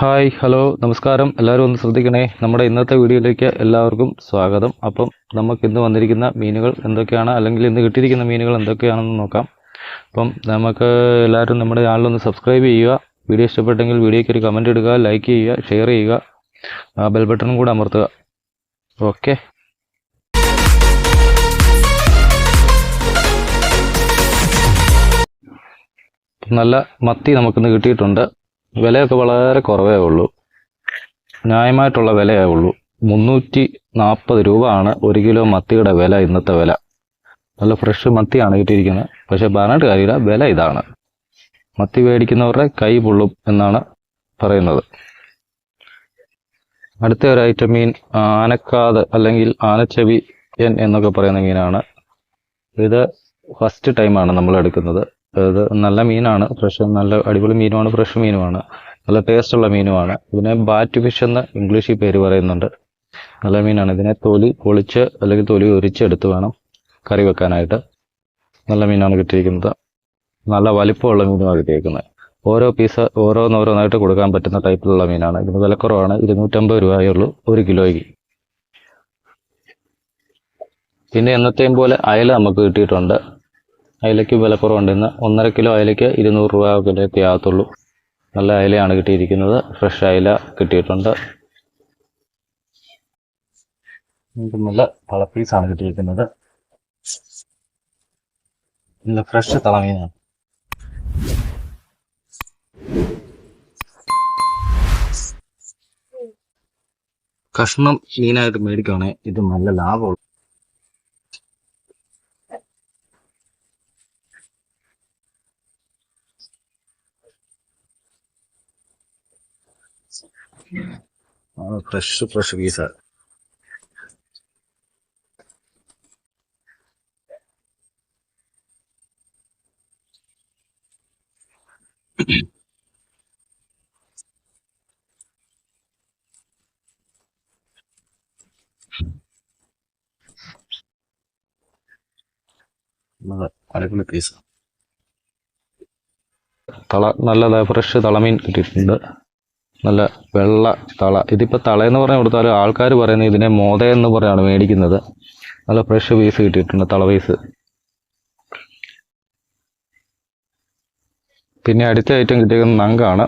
Hi hello നമസ്കാരം. എല്ലാവരും ഒന്ന് ശ്രദ്ധിക്കണേ. നമ്മുടെ ഇന്നത്തെ വീഡിയോയിലേക്ക് എല്ലാവർക്കും സ്വാഗതം. അപ്പം നമുക്ക് ഇന്ന് വന്നിരിക്കുന്ന മീനുകൾ എന്തൊക്കെയാണ്? അല്ലെങ്കിൽ ഇന്ന് കിട്ടിയിരിക്കുന്ന മീനുകൾ എന്തൊക്കെയാണെന്ന് നോക്കാം. അപ്പം നമുക്ക് എല്ലാവരും നമ്മുടെ ചാനലൊന്ന് സബ്സ്ക്രൈബ് ചെയ്യുക. വീഡിയോ ഇഷ്ടപ്പെട്ടെങ്കിൽ വീഡിയോയ്ക്ക് ഒരു കമന്റ് ഇടുക ലൈക്ക് ചെയ്യുക ഷെയർ ചെയ്യുക. ബെൽ ബട്ടണും കൂടെ അമർത്തുക. ഓക്കെ നല്ല മത്തി നമുക്കിന്ന് കിട്ടിയിട്ടുണ്ട്. വിലയൊക്കെ വളരെ കുറവേ ഉള്ളൂ. ന്യായമായിട്ടുള്ള വിലയേ ഉള്ളൂ. മുന്നൂറ്റി നാൽപ്പത് രൂപ ആണ് ഒരു കിലോ മത്തിയുടെ വില ഇന്നത്തെ വില. നല്ല ഫ്രഷ് മത്തിയാണ് കിട്ടിയിരിക്കുന്നത്. പക്ഷെ പറഞ്ഞിട്ട് കാര്യമില്ല വില ഇതാണ്. മത്തി മേടിക്കുന്നവരുടെ കൈ പൊള്ളും എന്നാണ് പറയുന്നത്. അടുത്ത ഒരു ഐറ്റം മീൻ ആനക്കാത് അല്ലെങ്കിൽ ആനച്ചവി എന്നൊക്കെ പറയുന്ന മീനാണ്. ഇത് ഫസ്റ്റ് ടൈമാണ് നമ്മൾ എടുക്കുന്നത്. ഇത് നല്ല മീനാണ് ഫ്രഷ് നല്ല അടിപൊളി മീനുമാണ് ഫ്രഷ് മീനുമാണ്. നല്ല ടേസ്റ്റ് ഉള്ള മീനുമാണ്. ഇതിനെ ബാറ്റ് ഫിഷ് എന്ന് ഇംഗ്ലീഷിൽ പേര് പറയുന്നുണ്ട്. നല്ല മീനാണ്. ഇതിനെ തൊലി പൊളിച്ച് അല്ലെങ്കിൽ തൊലി ഒരിച്ചെടുത്ത് വേണം കറി വെക്കാനായിട്ട്. നല്ല മീനാണ് കിട്ടിയിരിക്കുന്നത്. നല്ല വലിപ്പമുള്ള മീനുമാണ് കിട്ടിയിരിക്കുന്നത്. ഓരോ പീസ് ഓരോന്നോരോന്നായിട്ട് കൊടുക്കാൻ പറ്റുന്ന ടൈപ്പിലുള്ള മീനാണ്. ഇതിന് വിലക്കുറവാണ്. ഇരുന്നൂറ്റമ്പത് രൂപയേ ഉള്ളൂ. ഒരു കിലോയ്ക്ക്. പിന്നെ എന്നത്തെയും പോലെ അയല നമുക്ക് കിട്ടിയിട്ടുണ്ട്. അയലയ്ക്ക് വിലക്കുറവുണ്ട് ഇന്ന് ഒന്നര കിലോ അയലയ്ക്ക് ഇരുന്നൂറ് രൂപ വിലയൊക്കെ ആകത്തുള്ളൂ നല്ല അയലയാണ് കിട്ടിയിരിക്കുന്നത്. ഫ്രഷ് അയല കിട്ടിയിട്ടുണ്ട്. നല്ല തളപ്പീസാണ് കിട്ടിയിരിക്കുന്നത്. നല്ല ഫ്രഷ് തളമീനാണ്. കഷ്ണം മീനായിട്ട് മേടിക്കുകയാണെങ്കിൽ ഇത് നല്ല ലാഭമുള്ള ഫ്രഷ് ഫ്രഷ് പീസാ അടിപൊളി പീസ് തള നല്ല ഫ്രഷ് തളമീൻ കിട്ടിയിട്ടുണ്ട്. നല്ല വെള്ള തള. ഇതിപ്പോൾ തളയെന്ന് പറഞ്ഞു കൊടുത്താൽ ആൾക്കാർ പറയുന്നത് ഇതിനെ മോത എന്ന് പറഞ്ഞാണ് മേടിക്കുന്നത്. നല്ല ഫ്രഷ് പീസ് കിട്ടിയിട്ടുണ്ട് തള പീസ് പിന്നെ അടുത്ത ഐറ്റം കിട്ടിയിരിക്കുന്നത് നങ്കാണ്.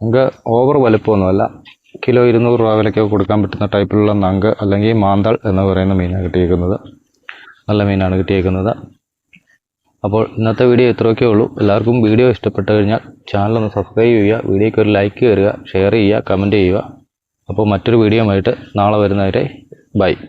നങ്ക് ഓവർ വലുപ്പമൊന്നുമല്ല. കിലോ ഇരുന്നൂറ് രൂപ വിലയ്ക്ക് കൊടുക്കാൻ പറ്റുന്ന ടൈപ്പിലുള്ള നങ്ക് അല്ലെങ്കിൽ മാന്തൾ എന്ന് പറയുന്ന മീനാണ് കിട്ടിയിരിക്കുന്നത്. നല്ല മീനാണ് കിട്ടിയിരിക്കുന്നത്. അപ്പോൾ ഇന്നത്തെ വീഡിയോ ഇത്രയൊക്കെ ഉള്ളൂ. എല്ലാവർക്കും വീഡിയോ ഇഷ്ടപ്പെട്ട് കഴിഞ്ഞാൽ ചാനൽ ഒന്ന് സബ്സ്ക്രൈബ് ചെയ്യുക വീഡിയോയ്ക്ക് ഒരു ലൈക്ക് തരിക ഷെയർ ചെയ്യുക കമന്റ് ചെയ്യുക. അപ്പോൾ മറ്റൊരു വീഡിയോ ആയിട്ട് നാളെ വരുന്നവരെ ബൈ